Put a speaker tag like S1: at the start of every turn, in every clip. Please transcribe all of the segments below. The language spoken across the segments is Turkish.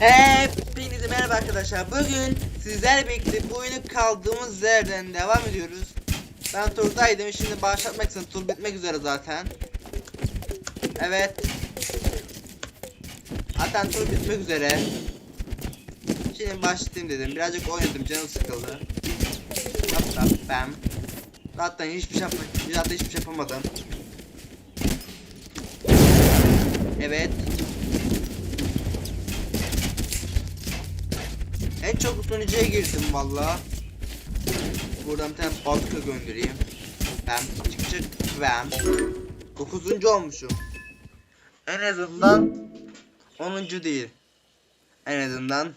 S1: Hepinize merhaba arkadaşlar. Bugün sizlerle birlikte bu oyunu kaldığımız yerden devam ediyoruz. Ben turdaydım. Şimdi başlatmak için tur bitmek üzere zaten. Evet. Zaten tur bitmek üzere. Şimdi başlayayım dedim. Birazcık oynadım. Canım sıkıldı. Hop hop bam. Zaten hiçbir şey yapmadım. Zaten hiçbir şey yapamadım. Evet. Çok sunucuya girdim valla. Buradan bir tane balıka göndereyim. Ben çık çık ben. 9. olmuşum. En azından 10. değil. En azından.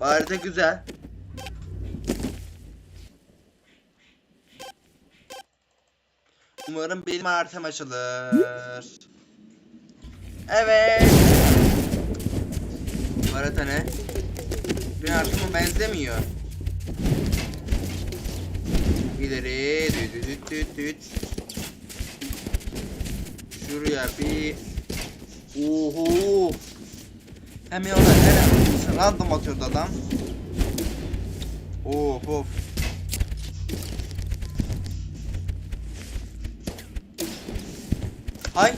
S1: Bu harita güzel. Umarım benim haritam açılır. Evet. Bu harita ne? Haritama benzemiyor. İleri düt düt düt düt. Şuraya bir Oho. Hem yana hem random atıyordu adam. Of of. Hay.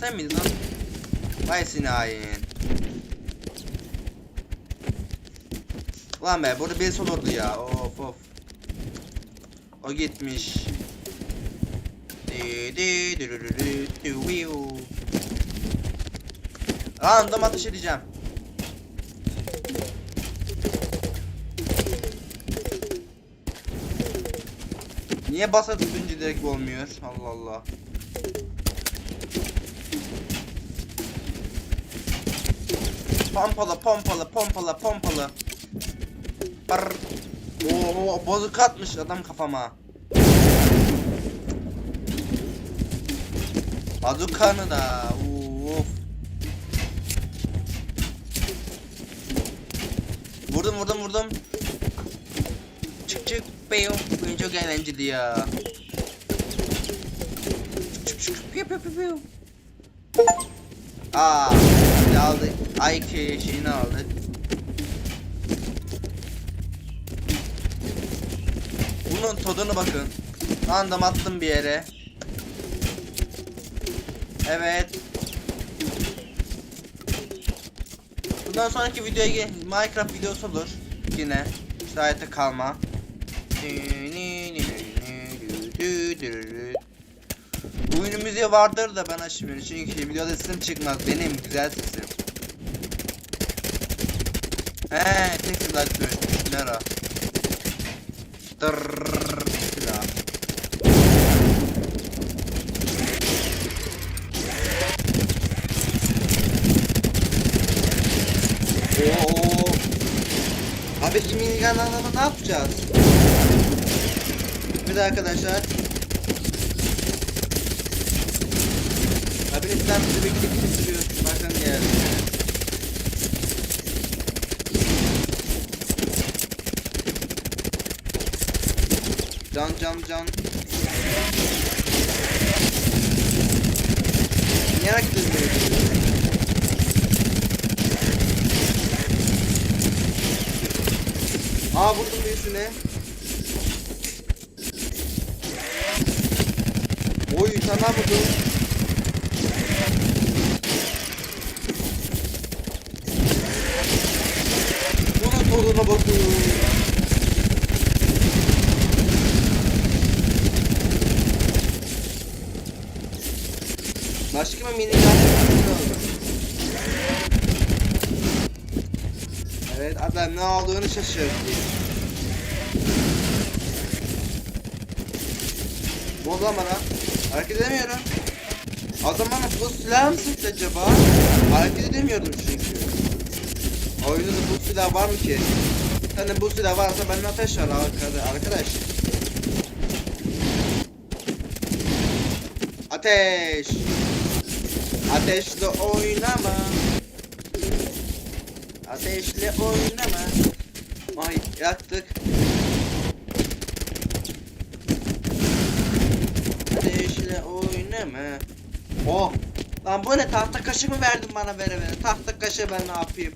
S1: Sen miydin lan? Vay seni hain. Ulan be burada birisi olurdu ya. Of of. O gitmiş. Random atış edeceğim. Niye basa tutunca direkt olmuyor? Allah Allah. Pompala pompala pompala pompala. Brr. Oo bozuk atmış adam kafama. Bazukanı da. Uf. Vurdum vurdum vurdum. Çık çık beyo. Bu oyun çok eğlenceli ya. Çık çık çık. Piu piu piu. Aa, ne aldık? Ay şeyini aldık. Bunun tadına bakın. Random attım bir yere. Evet. Bundan sonraki videoya Minecraft videosu olur. Yine. Müsaade kalma. Oyunun müziği vardır da ben açmıyorum çünkü videoda sesim çıkmaz benim güzel sesim. He tek silah açmıyorum. Nera. Dırrrr silah. Oo. Abi şimdi ne yapacağız? Bir arkadaşlar. Lütfen bizi bekle bitiriyor. Bakın ya. Can can can. Hareket ediyorsun? Aa vurdum birisine. Oy daha vurdum. Tozuna bakın. Başka mini Evet adam ne olduğunu şaşırdı. Adam bana hareket edemiyorum. Adam bana bu silah mı acaba? Hareket edemiyordum çünkü. Oyunda da bu silah var mı ki? Hani bu silah varsa benim ateş var arkada arkadaş. Ateş. Ateşle oynama. Ateşle oynama. Ay yaktık. Ateşle oynama. Oh Lan bu ne tahta kaşı mı verdin bana vere vere? Tahta kaşı ben ne yapayım?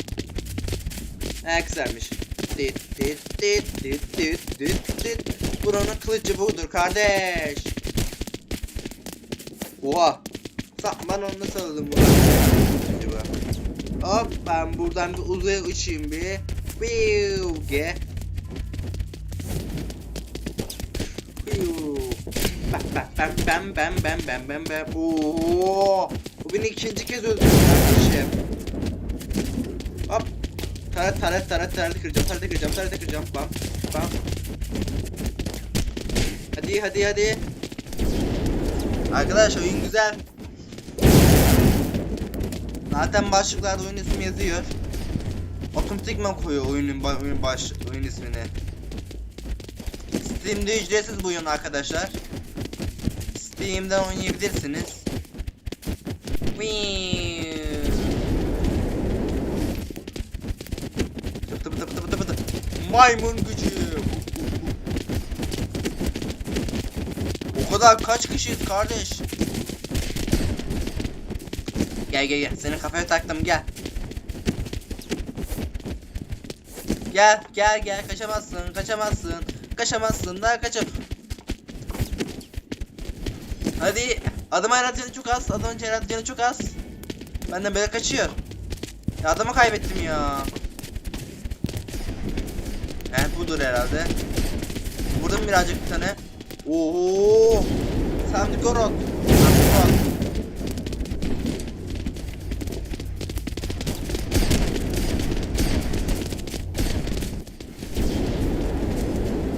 S1: Ne güzelmiş. Dit dit dit dit dit dit dit. Buranın kılıcı budur kardeş. Oha. Ben onu nasıl aldım bunu? Acaba? Hop ben buradan bir uzaya uçayım bir. Biu ge. Biu. Bam bam bam bam bam bam bam bam. Oo. Bu beni ikinci kez öldürdü kardeşim. Hop. Taret taret taret taret kıracağım taret kıracağım taret kıracağım. Bam bam. Hadi hadi hadi. Arkadaşlar oyun güzel. Zaten başlıklarda oyun ismi yazıyor. Otomatikman koyuyor oyunun oyun baş oyun ismini. Steam'de ücretsiz bu oyun arkadaşlar. Steam'den oynayabilirsiniz. Whee! Maymun gücü. O kadar kaç kişiyiz kardeş? Gel gel gel. Seni kafaya taktım gel. Gel gel gel kaçamazsın kaçamazsın kaçamazsın da kaçam. Hadi adam herhalde canı çok az adamın canı çok az. Benden böyle kaçıyor. Ya adamı kaybettim ya. Evet budur herhalde. Vurdum birazcık bir tane. Oo! Sam Gorod. Sam Gorod.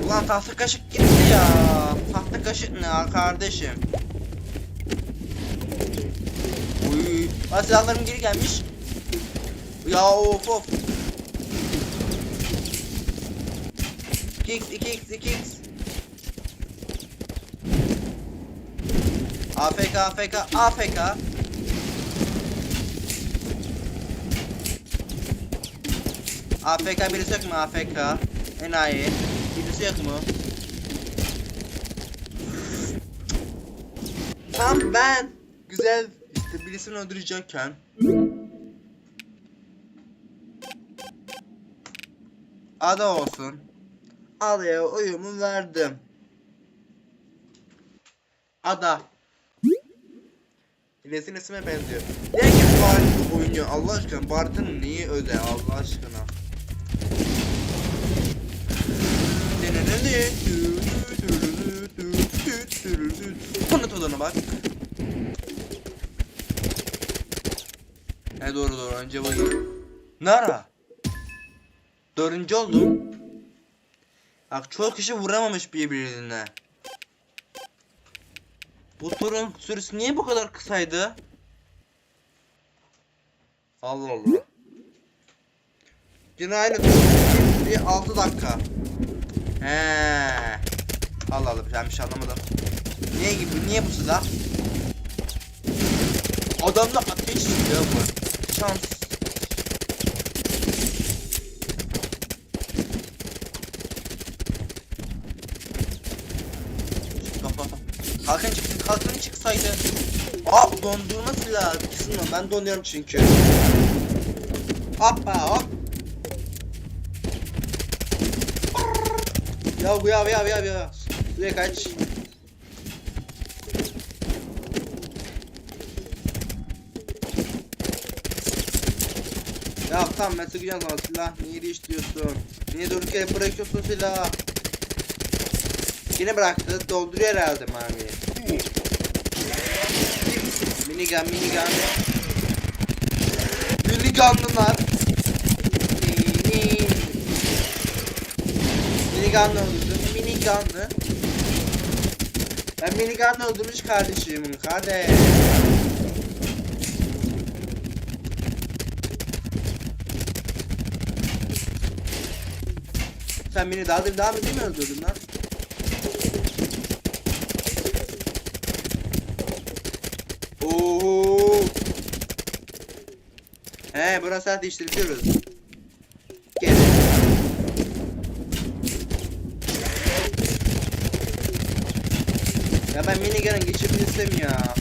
S1: Ulan tahta kaşık gitti ya. Tahta kaşık ne kardeşim? Uy, silahlarım geri gelmiş. Ya of of. 2x 2x 2x. AFK AFK AFK. AFK birisi yok mu AFK? Enayi. Birisi yok mu? Tam ben güzel işte birisini öldürecekken Ada olsun. Adaya oyumu verdim. Ada. Resim isme benziyor. Herkes Bart oynuyor Allah aşkına. Bart'ın neyi özel Allah aşkına. Bunu tadına bak. He doğru doğru önce bakayım. Nara? Dördüncü oldum. Bak çok kişi vuramamış birbirine. Bu turun süresi niye bu kadar kısaydı? Allah Allah. Yine aynı. Bir 6 dakika. He. Allah Allah ben bir şey anlamadım. Niye gibi niye bu silah? Adamda ateş silahı var. Şans. Çıksaydı. Aa dondurma silahı. Kısmı ben donuyorum çünkü. Hoppa hop. Ya bu ya ya ya ya. Buraya kaç. Ya tamam ben sıkacağım sana silah. Niye değiştiriyorsun? Niye durduk yere bırakıyorsun silah? Yine bıraktı. Dolduruyor herhalde mermiyi. Minigun minigun. Minigunlular. Mini. Minigunla öldürdüm. Minigunla. Ben minigunla öldürmüş kardeşim. Kardeş. Sen beni daha daha mı değil mi öldürdün lan? Oo. He burası saat değiştiriyoruz. Gel. Ya ben mini gelen geçebilirsem ya.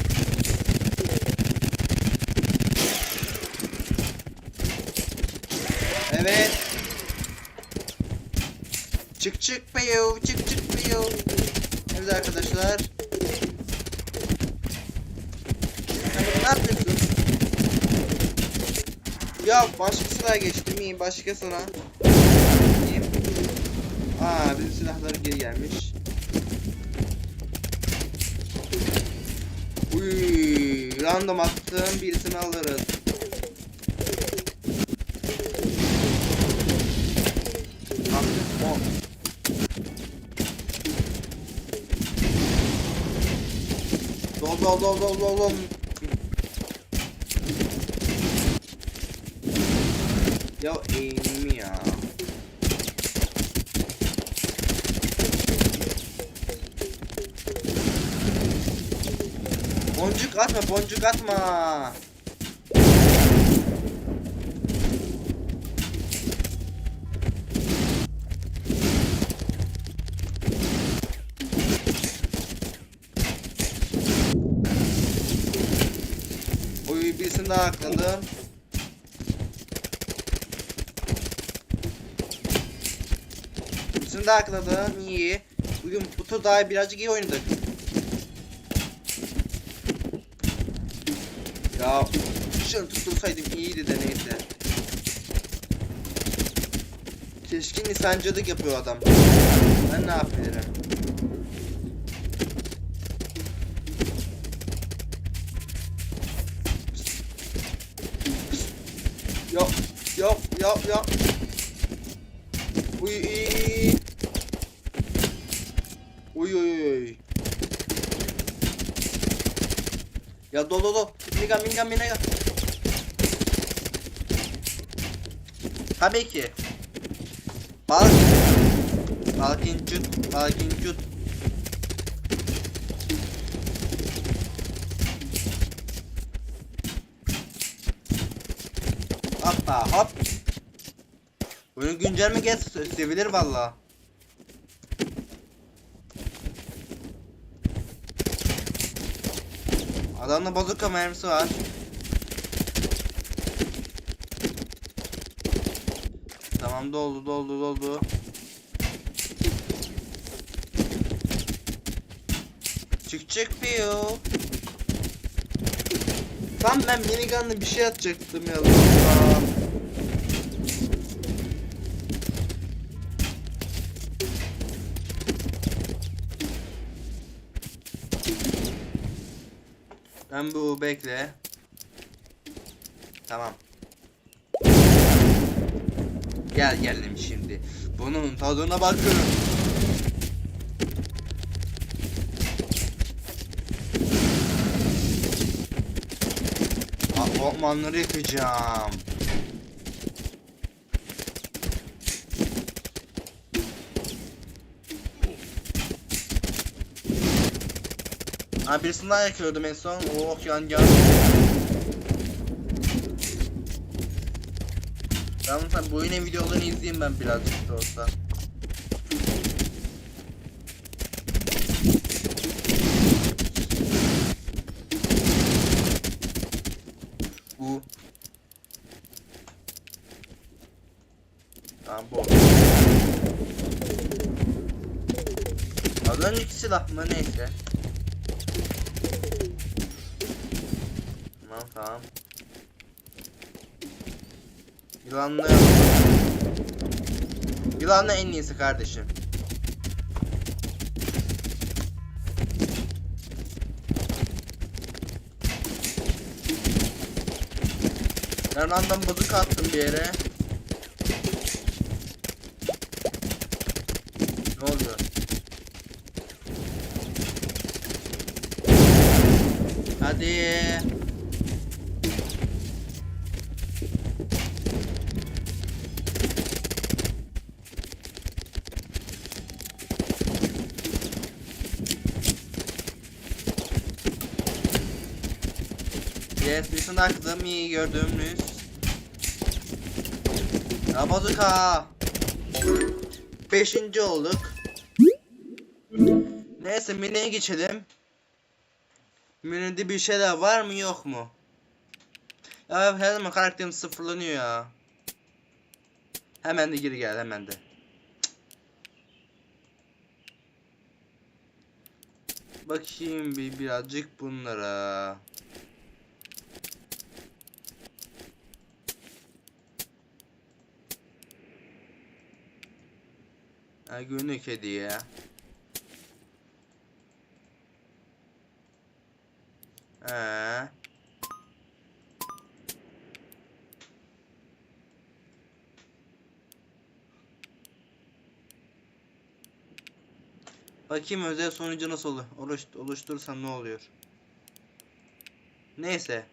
S1: Evet. Çık çık peyo, çık çık peyo. Evet arkadaşlar. Ya başka sıra geçtim iyi başka sıra. İyi. Aa bizim silahlar geri gelmiş. Uy, random attım birisini alırız. Dol dol dol dol dol dol. Eğimimi ya. Boncuk atma, boncuk atma. Oy birisini daha akladım. Birisini daha akladım. İyi. Bugün bu tur daha birazcık iyi oynadık. Ya şunu tuttursaydım iyiydi de neyse. Keşke nisancılık yapıyor adam. Ben ne yapabilirim? Yap, yap, yap, yap. Ya dol dol dol. Minigun minigun minigun. Tabii ki. Bal. Balkin cut. Balkin cut. Hoppa hop. Oyun güncel mi geç sevilir valla. Adamda bazuka mermisi var. Tamam doldu doldu doldu. Çık çık piyo. Tam ben minigunla bir şey atacaktım ya. Ben bu bekle. Tamam. Gel geldim şimdi. Bunun tadına bakın. Ah, ormanları yakacağım. Ha birisini daha yakıyordum en son. Oh yan yan. Yalnız tabi bu oyunun videolarını izleyeyim ben birazcık da olsa. Bu. Tamam bu. Az önceki silah mı neyse. Tamam. Yılanla Yılanla en iyisi kardeşim. Ben random bazık attım bir yere. Ne oluyor? Hadi. Evet, bütün aklım iyi gördüğümüz. Ya bazuka. Beşinci olduk. Neyse menüye geçelim. Menüde bir şeyler var mı yok mu? Ya her zaman karakterim sıfırlanıyor ya. Hemen de geri gel hemen de. Bakayım bir birazcık bunlara. Ha, günlük hediye. Ee. Bakayım özel sonucu nasıl olur? Oluş, oluşturursam ne oluyor? Neyse.